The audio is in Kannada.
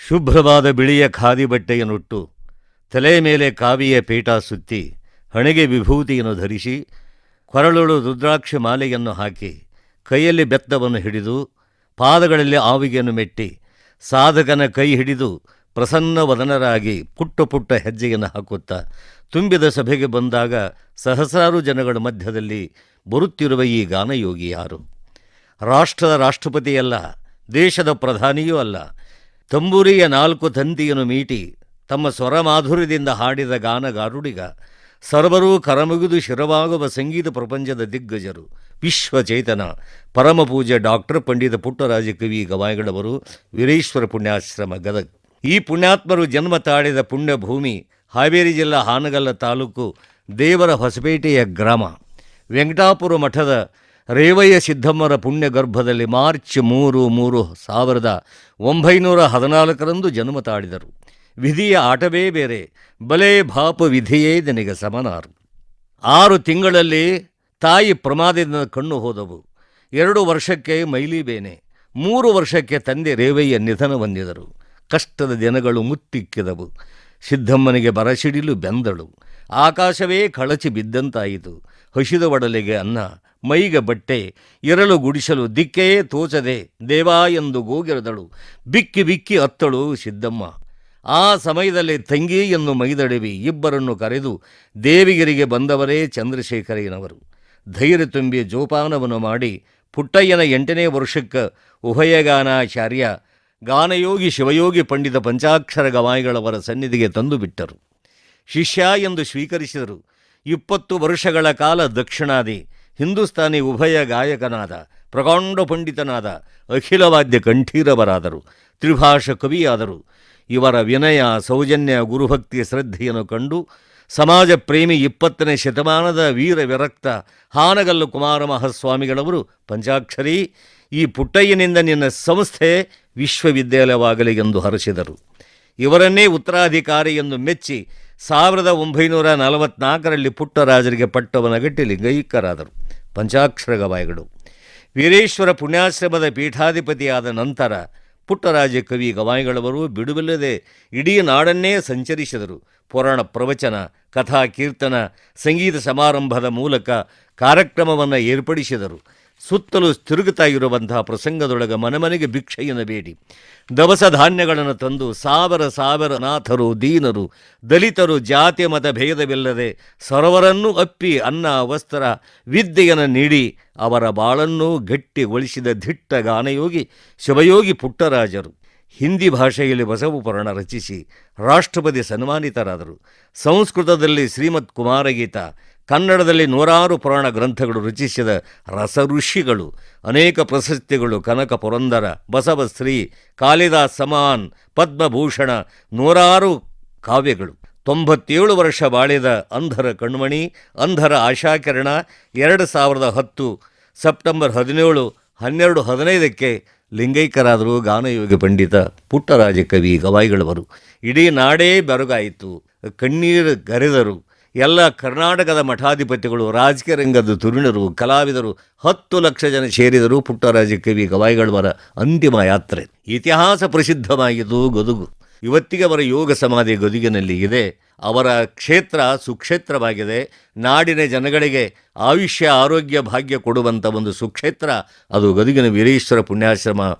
ಶುಭ್ರವಾದ ಬಿಳಿಯ ಖಾದಿ ಬಟ್ಟೆಯನ್ನುಟ್ಟು ತಲೆ ಮೇಲೆ ಕಾವಿಯ ಪೀಠ ಸುತ್ತಿ ಹಣೆಗೆ ವಿಭೂತಿಯನ್ನು ಧರಿಸಿ ಕೊರಳೊಳು ರುದ್ರಾಕ್ಷಿ ಮಾಲೆಯನ್ನು ಹಾಕಿ ಕೈಯಲ್ಲಿ ಬೆತ್ತವನ್ನು ಹಿಡಿದು ಪಾದಗಳಲ್ಲಿ ಆವಿಗೆಯನ್ನು ಮೆಟ್ಟಿ ಸಾಧಕನ ಕೈ ಹಿಡಿದು ಪ್ರಸನ್ನ ವದನರಾಗಿ ಪುಟ್ಟ ಪುಟ್ಟ ಹೆಜ್ಜೆಯನ್ನು ಹಾಕುತ್ತಾ ತುಂಬಿದ ಸಭೆಗೆ ಬಂದಾಗ ಸಹಸ್ರಾರು ಜನಗಳ ಮಧ್ಯದಲ್ಲಿ ಬರುತ್ತಿರುವ ಈ ಗಾನಯೋಗಿ ಯಾರು? ರಾಷ್ಟ್ರದ ರಾಷ್ಟ್ರಪತಿಯಲ್ಲ, ದೇಶದ ಪ್ರಧಾನಿಯೂ ಅಲ್ಲ ತಂಬೂರಿಯ ನಾಲ್ಕು ತಂತಿಯನ್ನು ಮೀಟಿ ತಮ್ಮ ಸ್ವರಮಾಧುರ್ಯದಿಂದ ಹಾಡಿದ ಗಾನಗಾರುಡಿಗ ಸರ್ವರೂ ಕರಮುಗಿದು ಶಿರವಾಗುವ ಸಂಗೀತ ಪ್ರಪಂಚದ ದಿಗ್ಗಜರು. ವಿಶ್ವಚೇತನ ಪರಮಪೂಜ್ಯ ಡಾಕ್ಟರ್ ಪಂಡಿತ ಪುಟ್ಟರಾಜ ಕವಿ ಗವಾಯಿಗಳವರು ವೀರೇಶ್ವರ ಪುಣ್ಯಾಶ್ರಮ ಗದಗ್. ಈ ಪುಣ್ಯಾತ್ಮರು ಜನ್ಮ ತಾಳಿದ ಪುಣ್ಯಭೂಮಿ ಹಾವೇರಿ ಜಿಲ್ಲಾ ಹಾನಗಲ್ಲ ತಾಲೂಕು ದೇವರ ಹೊಸಪೇಟೆಯ ಗ್ರಾಮ. ವೆಂಕಟಾಪುರ ಮಠದ ರೇವಯ್ಯ ಸಿದ್ದಮ್ಮರ ಪುಣ್ಯ ಗರ್ಭದಲ್ಲಿ ಮಾರ್ಚ್ ಮೂರು ಮೂರು ಸಾವಿರದ ಒಂಬೈನೂರ ಹದಿನಾಲ್ಕರಂದು ಜನ್ಮ ತಾಳಿದರು. ವಿಧಿಯ ಆಟವೇ ಬೇರೆ, ಬಲೆ ಭಾಪ ವಿಧಿಯೇ ನನಗೆ ಸಮನಾರು. ಆರು ತಿಂಗಳಲ್ಲಿ ತಾಯಿ ಪ್ರಮಾದದಿಂದ ಕಣ್ಣು ಹೋದವು. ಎರಡು ವರ್ಷಕ್ಕೆ ಮೈಲಿಬೇನೆ, ಮೂರು ವರ್ಷಕ್ಕೆ ತಂದೆ ರೇವಯ್ಯ ನಿಧನ ಹೊಂದಿದರು. ಕಷ್ಟದ ದಿನಗಳು ಮುತ್ತಿಕ್ಕಿದವು. ಸಿದ್ದಮ್ಮನಿಗೆ ಬರಸಿಡಿಲು ಬೆಂದಳು. ಆಕಾಶವೇ ಕಳಚಿ ಬಿದ್ದಂತಾಯಿತು. ಹಸಿದ ಒಡಲಿಗೆ ಅನ್ನ, ಮೈಗೆ ಬಟ್ಟೆ ಎರಳು ಗುಡಿಸಲು ದಿಕ್ಕೇ ತೋಚದೆ ದೇವಾ ಎಂದು ಗೋಗಿರದಳು. ಬಿಕ್ಕಿ ಬಿಕ್ಕಿ ಅತ್ತಳು ಸಿದ್ದಮ್ಮ. ಆ ಸಮಯದಲ್ಲಿ ತಂಗಿ ಎಂದು ಮೈದಡವಿ ಇಬ್ಬರನ್ನು ಕರೆದು ದೇವಿಗಿರಿಗೆ ಬಂದವರೇ ಚಂದ್ರಶೇಖರಯ್ಯನವರು. ಧೈರ್ಯ ತುಂಬಿ ಜೋಪಾನವನ್ನು ಮಾಡಿ ಪುಟ್ಟಯ್ಯನ ಎಂಟನೇ ವರ್ಷಕ್ಕೆ ಉಭಯಗಾನಾಚಾರ್ಯ ಗಾನಯೋಗಿ ಶಿವಯೋಗಿ ಪಂಡಿತ ಪಂಚಾಕ್ಷರ ಗವಾಯಿಗಳವರ ಸನ್ನಿಧಿಗೆ ತಂದು ಬಿಟ್ಟರು ಶಿಷ್ಯ ಎಂದು ಸ್ವೀಕರಿಸಿದರು. ಇಪ್ಪತ್ತು ವರ್ಷಗಳ ಕಾಲ ದಕ್ಷಿಣಾದಿ, ಹಿಂದೂಸ್ತಾನಿ ಉಭಯ ಗಾಯಕನಾದ ಪ್ರಕಾಂಡ ಪಂಡಿತನಾದ ಅಖಿಲವಾದ್ಯ ಕಂಠೀರವರಾದರು, ತ್ರಿಭಾಷ ಕವಿಯಾದರು. ಇವರ ವಿನಯ, ಸೌಜನ್ಯ, ಗುರುಭಕ್ತಿ ಶ್ರದ್ಧೆಯನ್ನು ಕಂಡು ಸಮಾಜ ಪ್ರೇಮಿ ಇಪ್ಪತ್ತನೇ ಶತಮಾನದ ವೀರ ವಿರಕ್ತ ಹಾನಗಲ್ಲು ಕುಮಾರ ಮಹಾಸ್ವಾಮಿಗಳವರು, ಪಂಚಾಕ್ಷರಿ, ಈ ಪುಟ್ಟಯ್ಯನಿಂದ ನಿನ್ನ ಸಂಸ್ಥೆ ವಿಶ್ವವಿದ್ಯಾಲಯವಾಗಲಿ ಎಂದು ಹರಸಿದರು. ಇವರನ್ನೇ ಉತ್ತರಾಧಿಕಾರಿ ಎಂದು ಮೆಚ್ಚಿ ಸಾವಿರದ ಒಂಬೈನೂರ ನಲವತ್ನಾಲ್ಕರಲ್ಲಿ ಪುಟ್ಟರಾಜರಿಗೆ ಪಟ್ಟವನಗಟ್ಟಿ ಲಿಂಗೈಕ್ಯರಾದರು ಪಂಚಾಕ್ಷರ ಗವಾಯಿಗಳು ವೀರೇಶ್ವರ ಪುಣ್ಯಾಶ್ರಮದ ಪೀಠಾಧಿಪತಿಯಾದ ನಂತರ ಪುಟ್ಟರಾಜ ಕವಿ ಗವಾಯಿಗಳವರು ಬಿಡುವಿಲ್ಲದೆ ಇಡೀ ನಾಡನ್ನೇ ಸಂಚರಿಸಿದರು. ಪುರಾಣ ಪ್ರವಚನ, ಕಥಾ ಕೀರ್ತನ, ಸಂಗೀತ ಸಮಾರಂಭದ ಮೂಲಕ ಕಾರ್ಯಕ್ರಮವನ್ನು ಏರ್ಪಡಿಸಿದರು. ಸುತ್ತಲೂ ತಿರುಗುತ್ತಾ ಇರುವಂತಹ ಪ್ರಸಂಗದೊಳಗೆ ಮನೆಮನೆಗೆ ಭಿಕ್ಷೆಯನ್ನು ಬೇಡಿ. ದವಸ ಧಾನ್ಯಗಳನ್ನು ತಂದು ಸಾವಿರ ಸಾವಿರ ನಾಥರು, ದೀನರು, ದಲಿತರು, ಜಾತಿ ಮತ ಭೇದವಿಲ್ಲದೆ ಸರೋವರನ್ನು ಅಪ್ಪಿ ಅನ್ನ, ವಸ್ತ್ರ, ವಿದ್ಯೆಯನ್ನು ನೀಡಿ ಅವರ ಬಾಳನ್ನು ಗಟ್ಟಿಗೊಳಿಸಿದ ದಿಟ್ಟ ಗಾನಯೋಗಿ, ಶಿವಯೋಗಿ ಪುಟ್ಟರಾಜರು. ಹಿಂದಿ ಭಾಷೆಯಲ್ಲಿ ಬಸವ ಪುರಾಣ ರಚಿಸಿ ರಾಷ್ಟ್ರಪತಿ ಸನ್ಮಾನಿತರಾದರು. ಸಂಸ್ಕೃತದಲ್ಲಿ ಶ್ರೀಮತ್ ಕುಮಾರಗೀತ, ಕನ್ನಡದಲ್ಲಿ ನೂರಾರು ಪುರಾಣ ಗ್ರಂಥಗಳು ರಚಿಸಿದ ರಸಋಷಿಗಳು, ಅನೇಕ ಪ್ರಶಸ್ತಿಗಳು ಕನಕ ಪುರಂದರ ಬಸವಶ್ರೀ ಕಾಳಿದಾಸ್ ಸಮಾನ್, ಪದ್ಮಭೂಷಣ, ನೂರಾರು ಕಾವ್ಯಗಳು. ತೊಂಬತ್ತೇಳು ವರ್ಷ ಬಾಳಿದ ಅಂಧರ ಕಣ್ಮಣಿ, ಅಂಧರ ಆಶಾಕಿರಣ, ಎರಡು ಸಾವಿರದ ಹತ್ತು ಸೆಪ್ಟೆಂಬರ್ ಹದಿನೇಳು ಹನ್ನೆರಡು ಹದಿನೈದಕ್ಕೆ ಲಿಂಗೈಕ್ಯರಾದರು ಗಾನಯೋಗಿ ಪಂಡಿತ ಪುಟ್ಟರಾಜ ಕವಿ ಗವಾಯಿಗಳವರು. ಇಡೀ ನಾಡೇ ಬೆರಗಾಯಿತು. ಕಣ್ಣೀರು ಗರೆದರು. ಎಲ್ಲ ಕರ್ನಾಟಕದ ಮಠಾಧಿಪತಿಗಳು, ರಾಜಕೀಯ ರಂಗದ ತುರುಣರು, ಕಲಾವಿದರು, ಹತ್ತು ಲಕ್ಷ ಜನ ಸೇರಿದರು ಪುಟ್ಟರಾಜ ಕವಿ ಗವಾಯಿಗಳವರ ಅಂತಿಮ ಯಾತ್ರೆ. ಇತಿಹಾಸ ಪ್ರಸಿದ್ಧವಾಗಿದ್ದು ಗದುಗು. ಇವತ್ತಿಗೆ ಅವರ ಯೋಗ ಸಮಾಧಿ ಗದುಗಿನಲ್ಲಿ ಇದೆ ಅವರ ಕ್ಷೇತ್ರ ಸುಕ್ಷೇತ್ರವಾಗಿದೆ. ನಾಡಿನ ಜನಗಳಿಗೆ ಆಯುಷ್ಯ, ಆರೋಗ್ಯ, ಭಾಗ್ಯ ಕೊಡುವಂಥ ಒಂದು ಸುಕ್ಷೇತ್ರ. ಅದು ಗದುಗಿನ ವೀರೇಶ್ವರ ಪುಣ್ಯಾಶ್ರಮ